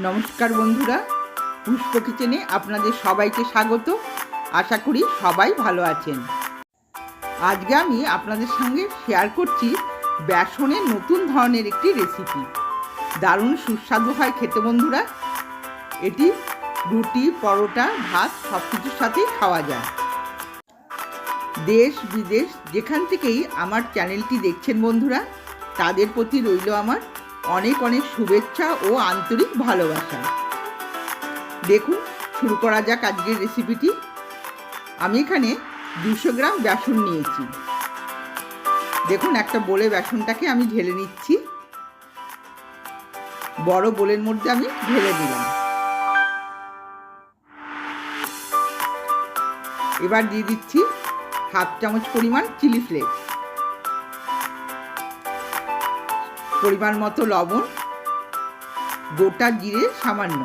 নমস্কার বন্ধুরা, পুষ্প কিচেনে আপনাদের সবাইকে স্বাগত। আশা করি সবাই ভালো আছেন। আজকে আমি আপনাদের সঙ্গে শেয়ার করছি বেসনের নতুন ধরনের একটি রেসিপি দারুণ সুস্বাদু হয় খেতে বন্ধুরা। এটি রুটি, পরোটা, ভাত সব কিছুর সাথেই খাওয়া যায়। দেশ বিদেশ যেখান থেকেই আমার চ্যানেলটি দেখছেন বন্ধুরা, তাদের প্রতি রইল আমার অনেক অনেক শুভেচ্ছা ও আন্তরিক ভালোবাসা। দেখুন, শুরু করা যাক আজকের রেসিপিটি আমি এখানে দুশো গ্রাম বেসন নিয়েছি। দেখুন, একটা বলে বেসনটাকে আমি ঢেলে নিচ্ছি। বড় বোলের মধ্যে আমি ঢেলে দিলাম। এবার দিয়ে দিচ্ছি হাফ চামচ পরিমাণ চিলি ফ্লেক্স। পরিমাণ মতো লবণ, গোটা জিরে সামান্য।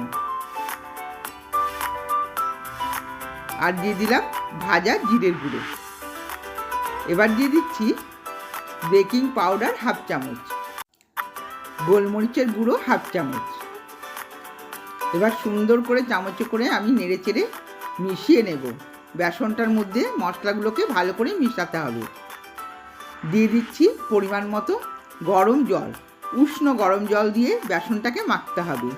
আর দিয়ে দিলাম ভাজা জিরের গুঁড়ো। এবার দিয়ে দিচ্ছি বেকিং পাউডার হাফ চামচ। গোলমরিচের গুঁড়ো হাফ চামচ। এবার সুন্দর করে চামচে করে আমি নেড়ে চেড়ে মিশিয়ে নেব। বেসনটার মধ্যে মশলাগুলোকে ভালো করে মিশাতে হবে। দিয়ে দিচ্ছি পরিমাণ মতো গরম জল। উষ্ণ গরম জল দিয়ে বেসনটাকে মাখতে হবে।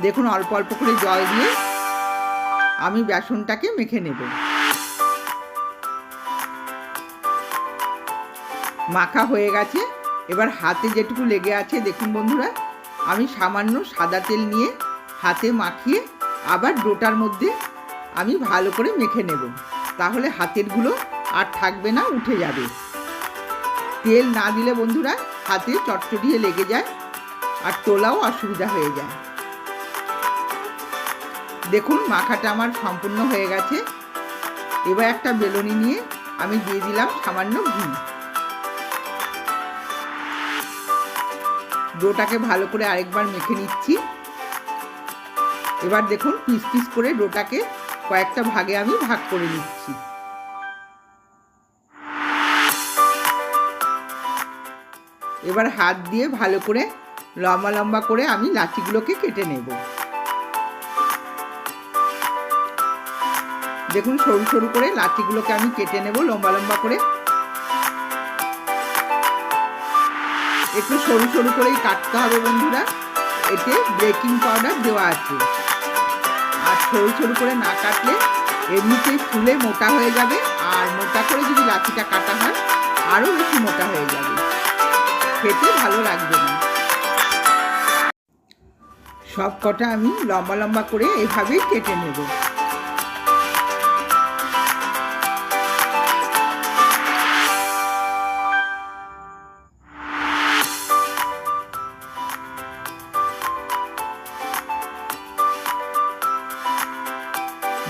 দেখুন, অল্প অল্প করে জল দিয়ে আমি বেসনটাকে মেখে নেব। মাখা হয়ে গেছে। এবার হাতে যেটুকু লেগে আছে, দেখুন বন্ধুরা, আমি সামান্য সাদা তেল নিয়ে হাতে মাখিয়ে আবার ডোটার মধ্যে আমি ভালো করে মেখে নেব। তাহলে হাতেরগুলো আর থাকবে না, উঠে যাবে। তেল না দিলে বন্ধুরা হাতে চটচটিয়ে লেগে যায় আর তোলাও অসুবিধা হয়ে যায়। দেখুন মাখাটা আমার সম্পূর্ণ হয়ে গেছে। এবার একটা বেলুনি নিয়ে আমি দিয়ে দিলাম সামান্য ঘি। ডোটাকে ভালো করে আরেকবার মেখে নিচ্ছি। এবার দেখুন পিস পিস করে ডোটাকে কয়েকটা ভাগে আমি ভাগ করে নিচ্ছি। এবার হাত দিয়ে ভালো করে লম্বা লম্বা করে আমি লাচিগুলোকে কেটে নেব। দেখুন, সরু সরু করে লাচিগুলোকে আমি কেটে নেব লম্বা লম্বা করে। একটু সরু সরু করেই কাটতে হবে বন্ধুরা। এতে বেকিং পাউডার দেওয়া আছে। আর সরু সরু করে না কাটলে এমনিতেই ফুলে মোটা হয়ে যাবে। আর মোটা করে যদি লাচিটা কাটা হয়, আরও বেশি মোটা হয়ে যাবে। খেতে ভালো লাগবে না। সব কটা আমি লম্বা লম্বা করে এভাবেই কেটে নেব।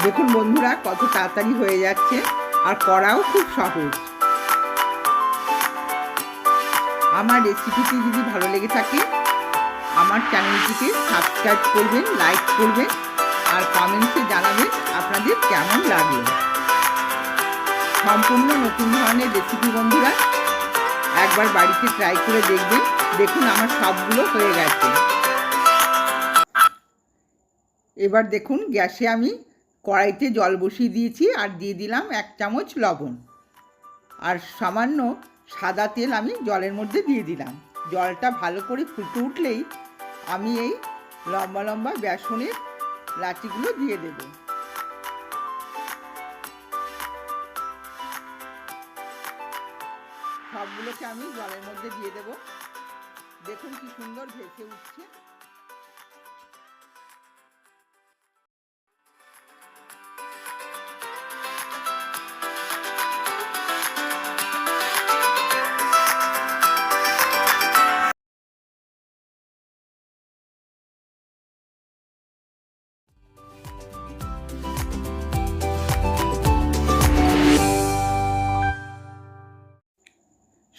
দেখুন বন্ধুরা, কত তাড়াতাড়ি হয়ে যাচ্ছে, আর করাও খুব সহজ। আমার রেসিপিটি যদি ভালো লেগে থাকে, আমার চ্যানেলটিকে সাবস্ক্রাইব করবেন লাইক করবেন, আর কমেন্টসে জানাবেন আপনাদের কেমন লাগল। সম্পূর্ণ নতুন ধরনের রেসিপি বন্ধুরা, একবার বাড়িতে ট্রাই করে দেখবেন, দেখুন আমার সবগুলো হয়ে গেছে। এবার দেখুন, গ্যাসে আমি কড়াইতে জল বসিয়ে দিয়েছি আর দিয়ে দিলাম এক চামচ লবণ। আর সামান্য সাদা তেল আমি জলের মধ্যে দিয়ে দিলাম। জলটা ভালো করে ফুটে উঠলেই আমি এই লম্বা লম্বা বেসনের লাচিগুলো দিয়ে দেব। সবগুলোকে আমি জলের মধ্যে দিয়ে দেব। দেখুন কি সুন্দর ভেসে উঠছে।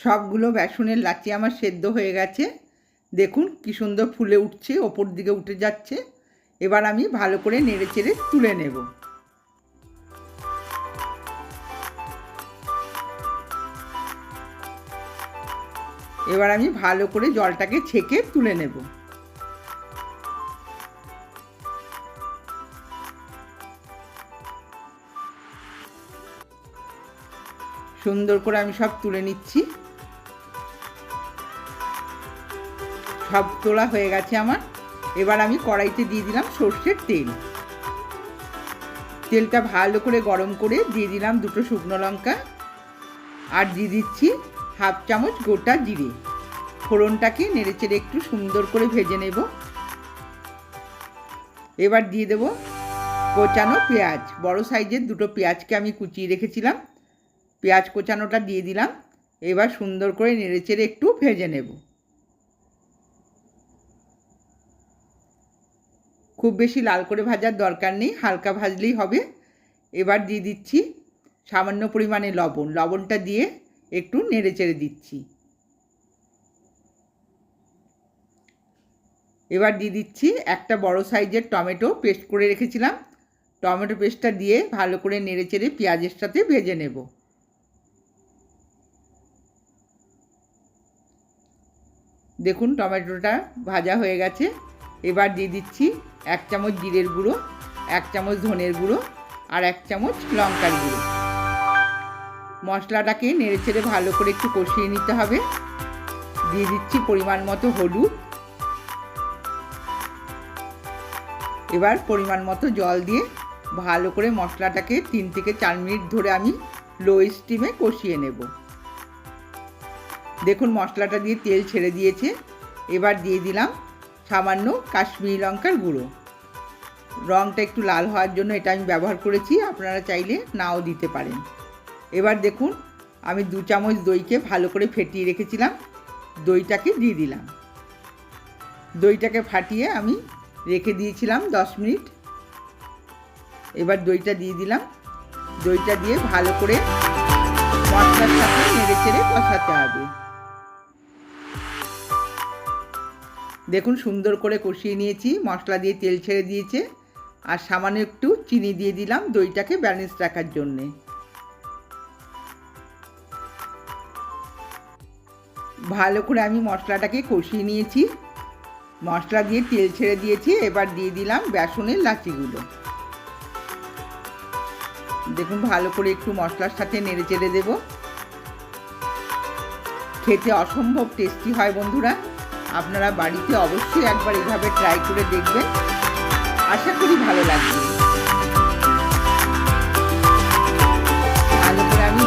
সবগুলো বেসনের লাচি আমার সেদ্ধ হয়ে গেছে। দেখুন কি সুন্দর ফুলে উঠছে, ওপর দিকে উঠে যাচ্ছে। এবার আমি ভালো করে নেড়ে চেড়ে তুলে নেব। এবার আমি ভালো করে জলটাকে ছেঁকে তুলে নেব। সুন্দর করে আমি সব তুলে নিচ্ছি। সব তোলা হয়ে গেছে আমার। এবার আমি কড়াইতে দিয়ে দিলাম সর্ষের তেল। তেলটা ভালো করে গরম করে দিয়ে দিলাম দুটো শুকনো লঙ্কা। আর দিয়ে দিচ্ছি হাফ চামচ গোটা জিরে। ফোড়নটাকে নেড়েচেড়ে একটু সুন্দর করে ভেজে নেব। এবার দিয়ে দেব কোচানো পেঁয়াজ। বড় সাইজের দুটো পেঁয়াজকে আমি কুচিয়ে রেখেছিলাম। পেঁয়াজ কোচানোটা দিয়ে দিলাম। এবার সুন্দর করে নেড়েচেড়ে একটু ভেজে নেব। খুব বেশি লাল করে ভাজার দরকার নেই, হালকা ভাজলেই হবে। এবার দিয়ে দিচ্ছি সামান্য পরিমাণে লবণ। লবণটা দিয়ে একটু নেড়ে চেড়ে দিচ্ছি। এবার দিয়ে দিচ্ছি একটা বড় সাইজের টমেটো পেস্ট করে রেখেছিলাম। টমেটো পেস্টটা দিয়ে ভালো করে নেড়ে চেড়ে পেঁয়াজের সাথে ভেজে নেব। দেখুন টমেটোটা ভাজা হয়ে গেছে। এবার দিয়ে দিচ্ছি এক চামচ জিরের গুঁড়ো, এক চামচ ধনের গুঁড়ো আর এক চামচ লঙ্কার গুঁড়ো। মশলাটাকে নেড়ে ছেড়ে ভালো করে একটু কষিয়ে নিতে হবে। দিয়ে দিচ্ছি পরিমাণ মতো হলুদ। এবার পরিমাণ মতো জল দিয়ে ভালো করে মশলাটাকে তিন থেকে চার মিনিট ধরে আমি লো স্টিমে কষিয়ে নেব। দেখুন মশলাটা দিয়ে তেল ছেড়ে দিয়েছে। এবার দিয়ে দিলাম সামান্য কাশ্মীরি লঙ্কার গুঁড়ো। রঙটা একটু লাল হওয়ার জন্য এটা আমি ব্যবহার করেছি, আপনারা চাইলে নাও দিতে পারেন। এবার দেখুন, আমি দু চামচ দইকে ভালো করে ফেটিয়ে রেখেছিলাম, দইটাকে দিয়ে দিলাম। দইটাকে ফাটিয়ে আমি রেখে দিয়েছিলাম দশ মিনিট। এবার দইটা দিয়ে দিলাম। দইটা দিয়ে ভালো করে মশলার সাথে নেড়ে চেড়ে কষাতে হবে। দেখুন, সুন্দর করে কষিয়ে নিয়েছি, মশলা দিয়ে তেল ছেড়ে দিয়েছে, আর সামান্য একটু চিনি দিয়ে দিলাম দইটাকে ব্যালেন্স রাখার জন্যে। ভালো করে আমি মশলাটাকে কষিয়ে নিয়েছি। মশলা দিয়ে তেল ছেড়ে দিয়েছি, এবার দিয়ে দিলাম বেসনের লাচিগুলো। দেখুন, ভালো করে একটু মশলার সাথে নেড়ে চেড়ে দেবো। খেতে অসম্ভব টেস্টি হয় বন্ধুরা। আপনারা বাড়িতে অবশ্যই একবার এভাবে ট্রাই করে দেখবেন। আশা করি ভালো লাগবে। আমি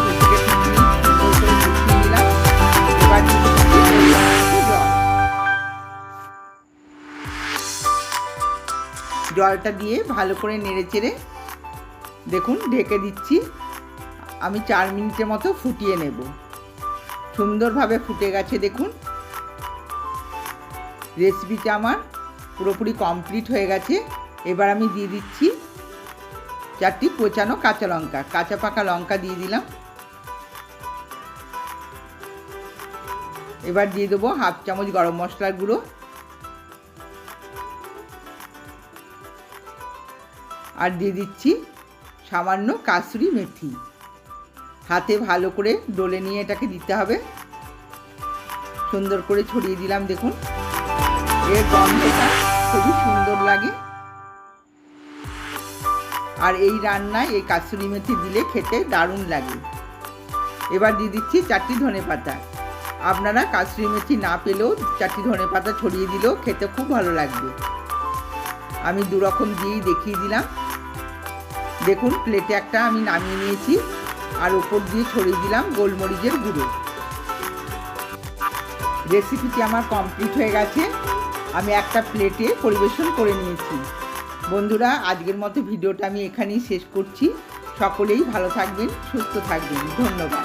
জলটা দিয়ে ভালো করে নেড়ে চেড়ে দেখুন, ঢেকে দিচ্ছি। আমি চার মিনিটের মতো ফুটিয়ে নেব। সুন্দরভাবে ফুটে গেছে, দেখুন। রেসিপিটা আমার পুরোপুরি কমপ্লিট হয়ে গেছে। এবার আমি দিয়ে দিচ্ছি চারটি কোচানো কাঁচা লঙ্কা, কাঁচা পাকা লঙ্কা দিয়ে দিলাম। এবার দিয়ে দেবো হাফ চামচ গরম মশলার গুঁড়ো। আর দিয়ে দিচ্ছি সামান্য কাসুরি মেথি। হাতে ভালো করে ডলে নিয়ে এটাকে দিতে হবে। সুন্দর করে ছড়িয়ে দিলাম, দেখুন। এর গন্ধটা খুবই সুন্দর লাগে। আর এই রান্নায় এই কাসুরি মেথি দিলে খেতে দারুণ লাগে। এবার দিয়ে দিচ্ছি চারটি ধনে পাতা। আপনারা কাসুরি মেথি না পেলেও চারটি ধনে পাতা ছড়িয়ে দিলেও খেতে খুব ভালো লাগবে। আমি দুরকম দিয়েই দেখিয়ে দিলাম। দেখুন প্লেটে একটা আমি নামিয়ে নিয়েছি। আর ওপর দিয়ে ছড়িয়ে দিলাম গোলমরিচের গুঁড়ো। রেসিপিটি আমার কমপ্লিট হয়ে গেছে। আমি একটা প্লেটে পরিবেশন করে নিয়েছি। বন্ধুরা, আজকের মতো ভিডিওটা আমি এখানেই শেষ করছি। সকলেই ভালো থাকবেন, সুস্থ থাকবেন। ধন্যবাদ।